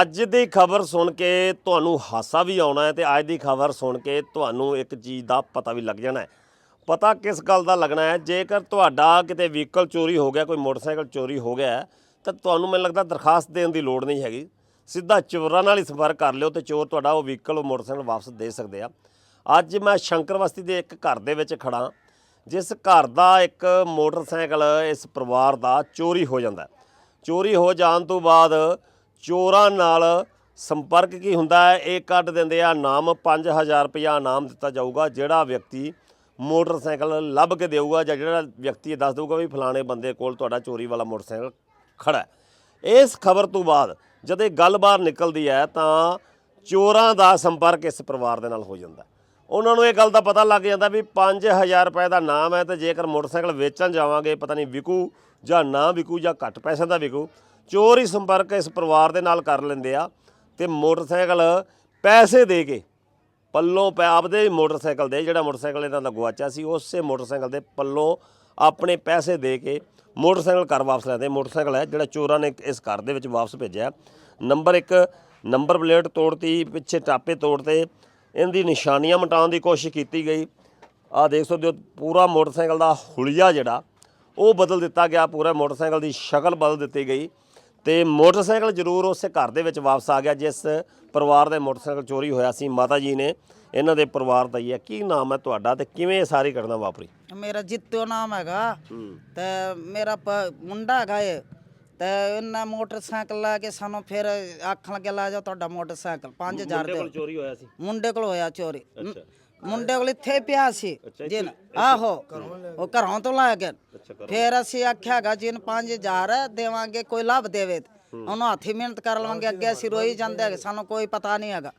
ਅੱਜ ਦੀ ਖਬਰ ਸੁਣ ਕੇ ਤੁਹਾਨੂੰ ਹਾਸਾ ਵੀ ਆਉਣਾ ਹੈ ਤੇ ਅੱਜ ਦੀ ਖਬਰ ਸੁਣ ਕੇ ਤੁਹਾਨੂੰ ਇੱਕ ਚੀਜ਼ ਦਾ ਪਤਾ ਵੀ ਲੱਗ ਜਾਣਾ ਹੈ। ਪਤਾ ਕਿਸ ਗੱਲ ਦਾ ਲੱਗਣਾ ਹੈ? ਜੇਕਰ ਤੁਹਾਡਾ ਕਿਤੇ ਵਹੀਕਲ ਚੋਰੀ ਹੋ ਗਿਆ, ਕੋਈ ਮੋਟਰਸਾਈਕਲ ਚੋਰੀ ਹੋ ਗਿਆ, ਤਾਂ ਤੁਹਾਨੂੰ ਮੈਨੂੰ ਲੱਗਦਾ ਦਰਖਾਸਤ ਦੇਣ ਦੀ ਲੋੜ ਨਹੀਂ ਹੈਗੀ। ਸਿੱਧਾ ਚੋਰਾਂ ਨਾਲ ਹੀ ਸੰਪਰਕ ਕਰ ਲਿਓ ਤੇ ਚੋਰ ਤੁਹਾਡਾ ਉਹ ਵਹੀਕਲ, ਉਹ ਮੋਟਰਸਾਈਕਲ ਵਾਪਸ ਦੇ ਸਕਦੇ ਆ। ਅੱਜ ਮੈਂ ਸ਼ੰਕਰ ਬਸਤੀ ਦੇ ਇੱਕ ਘਰ ਦੇ ਵਿੱਚ ਖੜਾ ਜਿਸ ਘਰ ਦਾ ਇੱਕ ਮੋਟਰਸਾਈਕਲ ਇਸ ਪਰਿਵਾਰ ਦਾ ਚੋਰੀ ਹੋ ਜਾਂਦਾ ਚੋਰੀ ਹੋ ਜਾਣ ਤੋਂ ਬਾਅਦ ਚੋਰਾਂ ਨਾਲ ਸੰਪਰਕ ਕੀ ਹੁੰਦਾ ਹੈ? ਇਹ ਕੱਢ ਦਿੰਦੇ ਆ। ਨਾਮ 5000 ਰੁਪਇਆ ਇਨਾਮ ਦਿੱਤਾ ਜਾਊਗਾ, ਜਿਹੜਾ ਵਿਅਕਤੀ ਮੋਟਰਸਾਈਕਲ ਲੱਭ ਕੇ ਦੇਊਗਾ ਜਾਂ ਜਿਹੜਾ ਵਿਅਕਤੀ ਇਹ ਦੱਸ ਦੇਊਗਾ ਵੀ ਫਲਾਣੇ ਬੰਦੇ ਕੋਲ ਤੁਹਾਡਾ ਚੋਰੀ ਵਾਲਾ ਮੋਟਰਸਾਈਕਲ ਖੜਾ ਹੈ। ਇਸ ਖਬਰ ਤੋਂ ਬਾਅਦ ਜਦ ਇਹ ਗੱਲ ਬਾਹਰ ਨਿਕਲਦੀ ਹੈ ਤਾਂ ਚੋਰਾਂ ਦਾ ਸੰਪਰਕ ਇਸ ਪਰਿਵਾਰ ਦੇ ਨਾਲ ਹੋ ਜਾਂਦਾ ਉਹਨਾਂ ਨੂੰ ਇਹ ਗੱਲ ਦਾ ਪਤਾ ਲੱਗ ਜਾਂਦਾ ਵੀ 5000 ਰੁਪਏ ਦਾ ਨਾਮ ਹੈ ਤੇ ਜੇਕਰ ਮੋਟਰਸਾਈਕਲ ਵੇਚਣ ਜਾਵਾਂਗੇ, ਪਤਾ ਨਹੀਂ ਵਿਕੂ ਜਾਂ ਨਾ ਵਿਕੂ ਜਾਂ ਘੱਟ ਪੈਸੇ ਦਾ ਵਿਕੂ ਚੋਰ ਹੀ ਸੰਪਰਕ ਇਸ ਪਰਿਵਾਰ ਦੇ ਨਾਲ ਕਰ ਲੈਂਦੇ ਆ ਤੇ ਮੋਟਰਸਾਈਕਲ ਪੈਸੇ ਦੇ ਕੇ ਪੱਲੋਂ ਪੈ ਆਪਦੇ ਮੋਟਰਸਾਈਕਲ ਦੇ, ਜਿਹੜਾ ਮੋਟਰਸਾਈਕਲ ਇਹਨਾਂ ਦਾ ਗਵਾਚਿਆ ਸੀ, ਉਸੇ ਮੋਟਰਸਾਈਕਲ ਦੇ ਪੱਲੋਂ ਆਪਣੇ ਪੈਸੇ ਦੇ ਕੇ ਮੋਟਰਸਾਈਕਲ ਘਰ ਵਾਪਸ ਲੈਂਦੇ ਮੋਟਰਸਾਈਕਲ ਹੈ ਜਿਹੜਾ ਚੋਰਾਂ ਨੇ ਇਸ ਘਰ ਦੇ ਵਿੱਚ ਵਾਪਸ ਭੇਜਿਆ ਨੰਬਰ 1 ਨੰਬਰ ਪਲੇਟ ਤੋੜਤੀ, ਪਿੱਛੇ ਟਾਪੇ ਤੋੜਤੇ। ਇਹਦੀ ਨਿਸ਼ਾਨੀਆਂ ਮਿਟਾਉਣ ਦੀ ਕੋਸ਼ਿਸ਼ ਕੀਤੀ ਗਈ। ਆ ਦੇਖ ਸਕਦੇ ਹੋ, ਪੂਰਾ ਮੋਟਰਸਾਈਕਲ ਦਾ ਹੁਲੀਆ ਜਿਹੜਾ, ਉਹ ਬਦਲ ਦਿੱਤਾ ਗਿਆ। ਪੂਰਾ ਮੋਟਰਸਾਈਕਲ ਦੀ ਸ਼ਕਲ ਬਦਲ ਦਿੱਤੀ ਗਈ। ਤੇ ਮੋਟਰਸਾਈਕਲ ਜ਼ਰੂਰ ਉਸੇ ਘਰ ਦੇ ਵਿੱਚ ਵਾਪਸ ਆ ਗਿਆ ਜਿਸ ਪਰਿਵਾਰ ਦੇ ਮੋਟਰਸਾਈਕਲ ਚੋਰੀ ਹੋਇਆ ਸੀ ਮਾਤਾ ਜੀ ਨੇ। ਇਹਨਾਂ ਦੇ ਪਰਿਵਾਰ ਦਾ ਹੀ ਹੈ। ਕੀ ਨਾਮ ਹੈ ਤੁਹਾਡਾ ਤੇ ਕਿਵੇਂ ਇਹ ਸਾਰੀ ਘਟਨਾ ਵਾਪਰੀ? ਮੇਰਾ ਜਿੱਤੋ ਨਾਮ ਹੈਗਾ। ਤੇ ਮੇਰਾ ਪ- ਮੁੰਡਾ ਹੈਗਾ ਏ ਤੇ ਇਹਨਾਂ ਮੋਟਰਸਾਈਕਲ ਲੈ ਕੇ ਸਾਨੂੰ ਫਿਰ ਆਖਣ ਲੱਗੇ ਲੈ ਜਾਓ ਤੁਹਾਡਾ ਮੋਟਰਸਾਈਕਲ 5000 ਦੇ। ਚੋਰੀ ਹੋਇਆ ਸੀ? ਮੁੰਡੇ ਕੋਲ ਹੋਇਆ ਚੋਰੀ। ਮੁੰਡੇ ਕੋਲ ਇੱਥੇ ਪਿਆ ਸੀ। ਜਿਨ ਆਹੋ ਉਹ ਘਰੋਂ ਤੋਂ ਲੈ ਕੇ। ਫਿਰ ਅਸੀਂ ਆਖਿਆਗਾ ਜਿਨ 5000 ਦੇਵਾਂਗੇ ਕੋਈ ਲਾਭ ਦੇਵੇ। ਉਹਨੂੰ ਹੱਥੀ ਮਿਹਨਤ ਕਰ ਲਵਾਂਗੇ ਅੱਗੇ ਅਸੀਂ ਰੋਈ ਜਾਂਦੇ ਹੈਗੇ ਸਾਨੂੰ ਕੋਈ ਪਤਾ ਨਹੀਂ ਹੈਗਾ।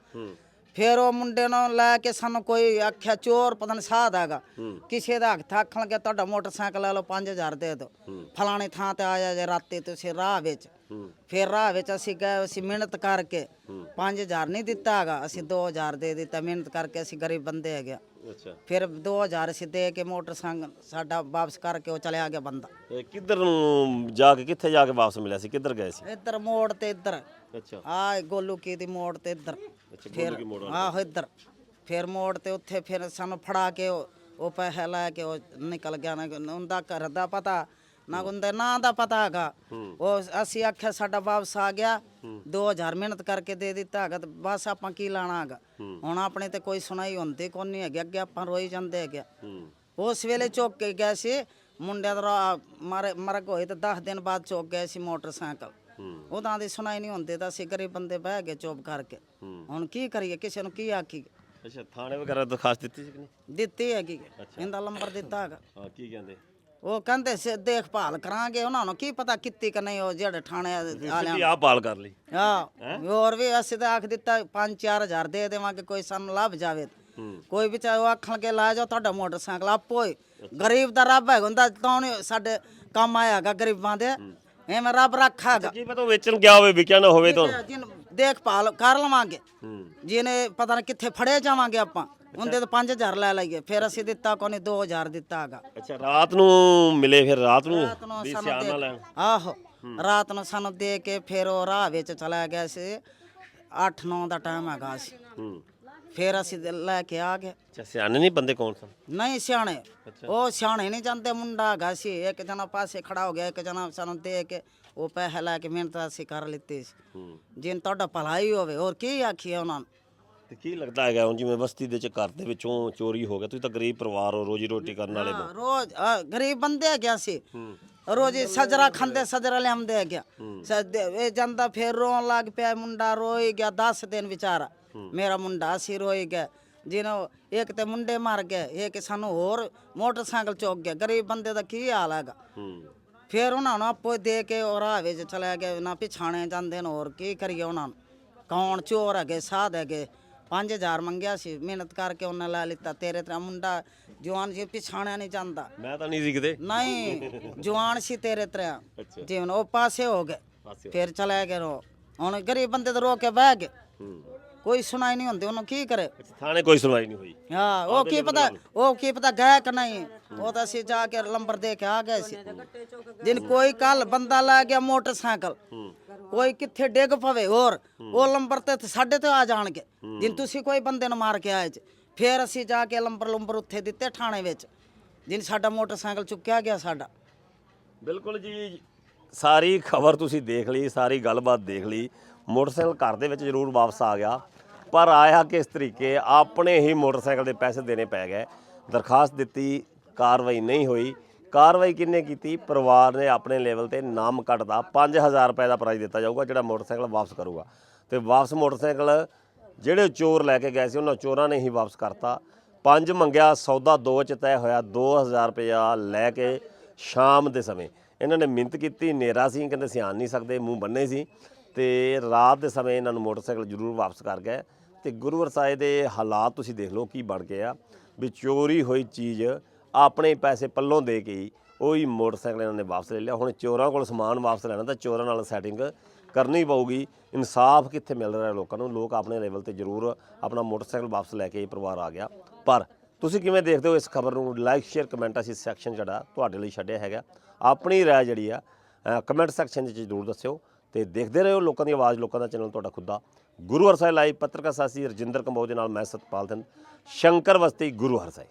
ਫਿਰ ਉਹ ਮੁੰਡੇ ਨੂੰ ਲੈ ਕੇ ਸਾਨੂੰ ਕੋਈ ਆਖਿਆ ਚੋਰ ਪਤਾ ਨਹੀਂ ਸਾਧ ਹੈਗਾ। ਕਿਸੇ ਦਾ ਹੱਥ ਆਖਣ ਲੱਗਾ ਤੁਹਾਡਾ ਮੋਟਰਸਾਈਕਲ ਲੈ ਲਓ 5000 ਦੇ ਦਿਓ। ਫਲਾਣੀ ਥਾਂ ਤੇ ਆਇਆ ਜੇ ਰਾਤੇ ਤੁਸੀਂ ਰਾਹ ਵਿੱਚ। ਫਿਰ ਰਾਹ ਵਿੱਚ ਅਸੀਂ ਗਏ ਅਸੀਂ ਮਿਹਨਤ ਕਰਕੇ 5000 ਨਹੀਂ ਦਿੱਤਾ ਹੈਗਾ ਅਸੀਂ 2000 ਦੇ ਦਿੱਤਾ ਮਿਹਨਤ ਕਰਕੇ ਅਸੀਂ ਗਰੀਬ ਬੰਦੇ ਹੈਗੇ ਆ। ਅੱਛਾ। ਫਿਰ 2000 ਅਸੀਂ ਦੇ ਕੇ ਮੋਟਰਸਾਈਕਲ ਸਾਡਾ ਵਾਪਸ ਕਰਕੇ ਉਹ ਚਲਿਆ ਗਿਆ ਬੰਦਾ। ਇਹ ਕਿੱਧਰ ਨੂੰ ਜਾ ਕੇ ਕਿੱਥੇ ਜਾ ਕੇ ਵਾਪਸ ਮਿਲਿਆ ਸੀ? ਕਿੱਧਰ ਗਏ ਸੀ? ਇੱਧਰ ਮੋੜ ਤੇ ਇੱਧਰ। ਅੱਛਾ। ਆ ਗੋਲੂ ਕੀ ਦੀ ਮੋੜ ਤੇ ਇੱਧਰ। ਫਿਰ ਆਹੋ ਇੱਧਰ। ਫਿਰ ਮੋੜ ਤੇ ਉੱਥੇ ਫਿਰ ਸਾਨੂੰ ਫੜਾ ਕੇ ਉਹ ਉਹ ਪੈਸੇ ਲੈ ਕੇ ਉਹ ਨਿਕਲ ਗਿਆ। ਨਾ ਉਹਦਾ ਘਰ ਦਾ ਪਤਾ ਨਾ ਉਹਦੇ ਨਾਂ ਦਾ ਪਤਾ ਹੈਗਾ। ਉਹ ਅਸੀਂ ਆਖਿਆ ਸਾਡਾ ਵਾਪਸ ਆ ਗਿਆ। 2000 ਮਿਹਨਤ ਕਰਕੇ ਦੇ ਦਿੱਤਾ ਹੈਗਾ ਤੇ ਬਸ ਆਪਾਂ ਕੀ ਲਾਣਾ ਹੈਗਾ। ਹੁਣ ਆਪਣੇ ਤੇ ਕੋਈ ਸੁਣਾਈ ਹੁੰਦੀ ਕੋਈ ਨਹੀਂ ਹੈਗੀ ਅੱਗੇ ਆਪਾਂ ਰੋਈ ਜਾਂਦੇ ਹੈਗੇ। ਉਸ ਵੇਲੇ ਚੁੱਕ ਕੇ ਗਏ ਸੀ ਮੁੰਡਿਆਂ ਦਾ ਮਰ ਮਰਗ ਹੋਏ ਤੇ 10 ਦਿਨ ਬਾਅਦ ਚੁੱਕ ਗਏ ਸੀ ਮੋਟਰਸਾਈਕਲ। ਉਹਦਾਂ ਦੀ ਸੁਣਾਈ ਨਹੀਂ ਹੁੰਦੀ ਤਾਂ ਅਸੀਂ ਗਰੀਬ ਬੰਦੇ ਬਹਿ ਗਏ ਚੁੱਪ ਕਰਕੇ। ਹੁਣ ਕੀ ਕਰੀਏ ਕਿਸੇ ਨੂੰ ਕੀ ਆਖੀ ਅੱਛਾ ਥਾਣੇ ਵਗੈਰਾ ਦਰਖਾਸਤ ਦਿੱਤੀ ਸੀ ਕਿ ਨਹੀਂ? ਦਿੱਤੀ ਹੈਗੀ। ਇਹਦਾ ਨੰਬਰ ਦਿੱਤਾ ਹੈਗਾ। ਹਾਂ ਕੀ ਕਹਿੰਦੇ? ਉਹ ਕਹਿੰਦੇ ਸੀ ਦੇਖਭਾਲ ਕਰਾਂਗੇ ਉਹਨਾਂ ਨੂੰ ਕੀ ਪਤਾ ਕੀਤੀ ਕਿ ਨਹੀਂ ਉਹ ਜਿਹੜੇ ਥਾਣੇ ਵਾਲਿਆਂ ਤੁਸੀਂ ਆਪ ਪਾਲ ਕਰ ਲਈ। ਹਾਂ? ਹੋਰ ਵੀ ਅਸੀਂ ਤਾਂ ਆਖ ਦਿੱਤਾ 5-4000 ਦੇ ਦੇਵਾਂਗੇ ਕੋਈ ਸਾਨੂੰ ਲੱਭ ਜਾਵੇ। ਕੋਈ ਵੀ ਚਾਹੇ ਉਹ ਆਖਣ ਕੇ ਲਾ ਜਾਓ ਤੁਹਾਡਾ ਮੋਟਰਸਾਈਕਲ ਆਪੋ ਹੀ ਗਰੀਬ ਦਾ ਰੱਬ ਹੈਗਾ ਹੁੰਦਾ ਤਾਂ ਉਹਨੇ ਸਾਡੇ ਕੰਮ ਆਇਆਗਾ ਗਰੀਬਾਂ ਦੇ। ਐਵੇਂ ਰੱਬ ਰੱਖਾਗਾ। ਕੀ ਪਤਾ ਉਹ ਵੇਚਣ ਗਿਆ ਹੋਵੇ ਵਿਕਿਆ ਨਾ ਹੋਵੇ ਤਾਂ। ਜਿਨ ਦੇਖਭਾਲ ਕਰ ਲਵਾਂਗੇ। ਜਿਹਨੇ ਪਤਾ ਨਹੀਂ ਕਿੱਥੇ ਫੜੇ ਜਾਵਾਂਗੇ ਆਪਾਂ। ਉਹਦੇ ਤੋਂ 5000 ਲੈ ਲਈਏ ਫਿਰ ਅਸੀਂ ਦਿੱਤਾ ਕੋਨੇ 2000 ਦਿੱਤਾ ਹੈਗਾ। ਅੱਛਾ ਰਾਤ ਨੂੰ ਮਿਲੇ ਫਿਰ ਰਾਤ ਨੂੰ? ਰਾਤ ਨੂੰ ਵੀ ਸਾਨੂੰ ਸਿਆਣਾ ਦੇ ਆਹੋ ਰਾਤ ਨੂੰ ਸਾਨੂੰ ਦੇ ਕੇ ਫਿਰ ਉਹ ਰਾਹ ਵਿੱਚ ਚਲਾ ਗਿਆ ਸੀ। 8-9 ਦਾ ਟਾਈਮ ਹੈਗਾ ਸੀ। ਹੂੰ। ਫਿਰ ਅਸੀਂ ਲੈ ਕੇ ਆ ਗਏ। ਅੱਛਾ ਸਿਆਣੇ ਨਹੀਂ ਬੰਦੇ ਕੌਣ ਸਨ? ਨਹੀਂ ਸਿਆਣੇ। ਉਹ ਸਿਆਣੇ ਨਹੀਂ ਜਾਂਦੇ ਮੁੰਡਾ ਹੈਗਾ ਸੀ। ਇੱਕ ਜਣਾ ਪਾਸੇ ਖੜਾ ਹੋ ਗਿਆ ਇੱਕ ਜਣਾ ਸਾਨੂੰ ਦੇ ਕੇ ਉਹ ਪੈਸੇ ਲੈ ਕੇ ਮਿਹਨਤ ਅਸੀਂ ਕਰ ਲਿੱਤੀ ਸੀ। ਹੂੰ। ਜਿਨ ਤੁਹਾਡਾ ਭਲਾਈ ਹੋਵੇ ਹੋਰ ਕੀ ਆਖੀਏ ਉਹਨਾਂ ਨੂੰ? ਤੇ ਕੀ ਲੱਗਦਾ ਹੈਗਾ ਹੁਣ ਜਿਵੇਂ ਬਸਤੀ ਦੇ ਵਿੱਚ ਘਰ ਦੇ ਵਿੱਚੋਂ ਚੋਰੀ ਹੋ ਗਿਆ ਤੁਸੀਂ ਤਾਂ ਗਰੀਬ ਪਰਿਵਾਰ ਹੋ ਰੋਜੀ ਰੋਟੀ ਕਰਨ ਵਾਲੇ ਹਾਂ, ਰੋਜ਼ ਗਰੀਬ ਬੰਦੇ ਹੈਗੇ ਸੀ ਰੋਜ਼ ਹੀ ਸਜਰਾ ਖਾਂਦੇ ਸਜਰਾ ਲਿਆਉਂਦੇ ਹੈਗੇ ਸਦ- ਇਹ ਜਾਂਦਾ ਫਿਰ ਰੋਣ ਲੱਗ ਪਿਆ ਮੁੰਡਾ ਰੋਈ ਗਿਆ 10 ਦਿਨ ਵਿਚਾਰਾ। ਮੇਰਾ ਮੁੰਡਾ ਸੀ ਰੋਈ ਗਿਆ। ਜਿਹਨੂੰ ਇੱਕ ਤੇ ਮੁੰਡੇ ਮਰ ਗਏ ਇੱਕ ਸਾਨੂੰ ਹੋਰ ਮੋਟਰਸਾਈਕਲ ਚੁੱਕ ਗਿਆ। ਗਰੀਬ ਬੰਦੇ ਦਾ ਕੀ ਹਾਲ ਹੈਗਾ? ਹੂੰ। ਫਿਰ ਉਹਨਾਂ ਨੂੰ ਆਪੋ ਦੇ ਕੇ ਉਹ ਰਾਹ ਵਿੱਚ ਚਲੇ ਗਏ। ਨਾ ਪਿਛਾਣੇ ਜਾਂਦੇ ਨੇ ਹੋਰ ਕੀ ਕਰੀਏ ਉਹਨਾਂ ਨੂੰ? ਕੌਣ ਚੋਰ ਹੈਗੇ ਸਾਧ ਹੈਗੇ। 5000 ਮੰਗਿਆ ਸੀ ਮਿਹਨਤ ਕਰਕੇ ਉਹਨੇ ਲੈ ਲਿੱਤਾ ਤੇਰੇ ਤਰ੍ਹਾਂ ਮੁੰਡਾ ਜਵਾਨ ਸੀ ਪਿਛਾਣਿਆ ਨਹੀਂ ਜਾਂਦਾ। ਮੈਂ ਤਾਂ ਨਹੀਂ ਸੀ ਕਿਤੇ। ਨਹੀਂ ਜਵਾਨ ਸੀ ਤੇਰੇ ਤਰ੍ਹਾਂ। ਅੱਛਾ। ਜਿਵੇਂ ਉਹ ਪਾਸੇ ਹੋ ਗਏ ਫਿਰ ਚਲੇ ਗਏ ਰੋ। ਹੁਣ ਗਰੀਬ ਬੰਦੇ ਤਾਂ ਰੋ ਕੇ ਬਹਿ ਗਏ। ਕੋਈ ਸੁਣਾਈ ਨਹੀਂ ਹੁੰਦੀ ਉਹਨੂੰ ਕੀ ਕਰੇ? ਥਾਣੇ ਕੋਈ ਸੁਣਵਾਈ ਨਹੀਂ ਹੋਈ। ਹਾਂ ਉਹ ਕੀ ਪਤਾ ਉਹ ਕੀ ਪਤਾ ਗਏ ਕਿ ਨਹੀਂ? ਉਹ ਤਾਂ ਅਸੀਂ ਜਾ ਕੇ ਲੰਬਰ ਦੇ ਕੇ ਆ ਗਏ ਸੀ। ਜਿਨ ਕੋਈ ਕੱਲ ਬੰਦਾ ਲੈ ਗਿਆ ਮੋਟਰਸਾਈਕਲ। ਕੋਈ ਕਿੱਥੇ ਡਿੱਗ ਪਵੇ ਹੋਰ, ਉਹ ਲੰਬਰ ਤੇ ਸਾਡੇ ਤੇ ਆ ਜਾਣਗੇ। ਜਿਨ ਤੁਸੀਂ ਕੋਈ ਬੰਦੇ ਨੂੰ ਮਾਰ ਕੇ ਆਏ ਚ ਫਿਰ ਅਸੀਂ ਜਾ ਕੇ ਲੰਬਰ ਲੰਬਰ ਉੱਥੇ ਦਿੱਤੇ ਥਾਣੇ ਵਿੱਚ, ਜਿਨ ਸਾਡਾ ਮੋਟਰਸਾਈਕਲ ਚੁੱਕਿਆ ਗਿਆ ਸਾਡਾ। ਬਿਲਕੁਲ ਜੀ, ਸਾਰੀ ਖਬਰ ਤੁਸੀਂ ਦੇਖ ਲਈ, ਸਾਰੀ ਗੱਲਬਾਤ ਦੇਖ ਲਈ, ਮੋਟਰਸਾਈਕਲ ਘਰ ਦੇ ਵਿੱਚ ਜ਼ਰੂਰ ਵਾਪਸ ਆ ਗਿਆ। ਪਰ ਆਇਆ ਕਿਸ ਤਰੀਕੇ, ਆਪਣੇ ਹੀ ਮੋਟਰਸਾਈਕਲ ਦੇ ਪੈਸੇ ਦੇਣੇ ਪੈ ਗਏ, ਦਰਖਾਸਤ ਦਿੱਤੀ, ਕਾਰਵਾਈ ਨਹੀਂ ਹੋਈ। ਕਾਰਵਾਈ ਕਿੰਨੇ ਕੀਤੀ? ਪਰਿਵਾਰ ਨੇ ਆਪਣੇ ਲੈਵਲ ਤੇ ਨਾਮ ਕੱਟਦਾ 5000 ਰੁਪਏ ਦਾ ਪ੍ਰਾਈਜ਼ ਦਿੱਤਾ ਜਾਊਗਾ, ਜਿਹੜਾ ਮੋਟਰਸਾਈਕਲ ਵਾਪਸ ਕਰੂਗਾ। ਤੇ ਵਾਪਸ ਮੋਟਰਸਾਈਕਲ ਜਿਹੜੇ ਚੋਰ ਲੈ ਕੇ ਗਏ ਸੀ, ਉਹਨਾਂ ਚੋਰਾਂ ਨੇ ਹੀ ਵਾਪਸ ਕਰਤਾ। ਪੰਜ ਮੰਗਿਆ, ਸੌਦਾ ਦੋ ਚ ਤੈਅ ਹੋਇਆ 2000 ਰੁਪਇਆ ਲੈ ਕੇ ਸ਼ਾਮ ਦੇ ਸਮੇਂ। ਇਹਨਾਂ ਨੇ ਮਿਹਨਤ ਕੀਤੀ ਨੇਰਾ ਸੀ, ਕਹਿੰਦੇ ਸਿਆਣ ਨਹੀਂ ਸਕਦੇ, ਮੂੰਹ ਬੰਨੇ ਸੀ। ਤੇ ਰਾਤ ਦੇ ਸਮੇਂ ਇਹਨਾਂ ਨੂੰ ਮੋਟਰਸਾਈਕਲ ਜ਼ਰੂਰ ਵਾਪਸ ਕਰ ਗਏ। ਤੇ ਗੁਰੂ ਸਾਹਿਬ ਦੇ ਹਾਲਾਤ ਤੁਸੀਂ ਦੇਖ ਲਓ ਕੀ ਬਣ ਗਏ ਆ। ਵੀ ਚੋਰੀ ਹੋਈ ਚੀਜ਼ ਆਪਣੇ ਪੈਸੇ ਪੱਲੋਂ ਦੇ ਕੇ ਹੀ ਉਹੀ ਮੋਟਰਸਾਈਕਲ ਇਹਨਾਂ ਨੇ ਵਾਪਸ ਲੈ ਲਿਆ। ਹੁਣ ਚੋਰਾਂ ਕੋਲ ਸਮਾਨ ਵਾਪਸ ਲੈਣਾ ਤਾਂ ਚੋਰਾਂ ਨਾਲ ਸੈਟਿੰਗ ਕਰਨੀ ਪਊਗੀ। ਇਨਸਾਫ ਕਿੱਥੇ ਮਿਲ ਰਿਹਾ ਲੋਕਾਂ ਨੂੰ? ਲੋਕ ਆਪਣੇ ਲੈਵਲ ਤੇ ਜ਼ਰੂਰ ਆਪਣਾ ਮੋਟਰਸਾਈਕਲ ਵਾਪਸ ਲੈ ਕੇ ਪਰਿਵਾਰ ਆ ਗਿਆ। ਪਰ ਤੁਸੀਂ ਕਿਵੇਂ ਦੇਖਦੇ ਹੋ ਇਸ ਖਬਰ ਨੂੰ? ਲਾਈਕ ਸ਼ੇਅਰ ਕਮੈਂਟ ਅਸੀਂ ਸੈਕਸ਼ਨ ਜਿਹੜਾ ਤੁਹਾਡੇ ਲਈ ਛੱਡਿਆ ਹੈਗਾ। ਆਪਣੀ ਰਾਏ ਜਿਹੜੀ ਆ ਕਮੈਂਟ ਸੈਕਸ਼ਨ ਵਿੱਚ ਜ਼ਰੂਰ ਦੱਸਿਓ ਤੇ ਦੇਖਦੇ ਰਹੋ ਲੋਕਾਂ ਦੀ ਆਵਾਜ਼, ਲੋਕਾਂ ਦਾ ਚੈਨਲ ਤੁਹਾਡਾ ਖੁੱਦਾ ਗੁਰੂ ਹਰਸਾਏ ਲਾਈਵ ਪੱਤਰਕਾਰ ਸਾਸੀ ਰਜਿੰਦਰ ਕੰਬੋਜ ਦੇ ਨਾਲ ਮੈਂ ਸਤਪਾਲ ਸਿੰਘ ਸ਼ੰਕਰ ਵਸਤੀ ਗੁਰੂ ਹਰਸਾਏ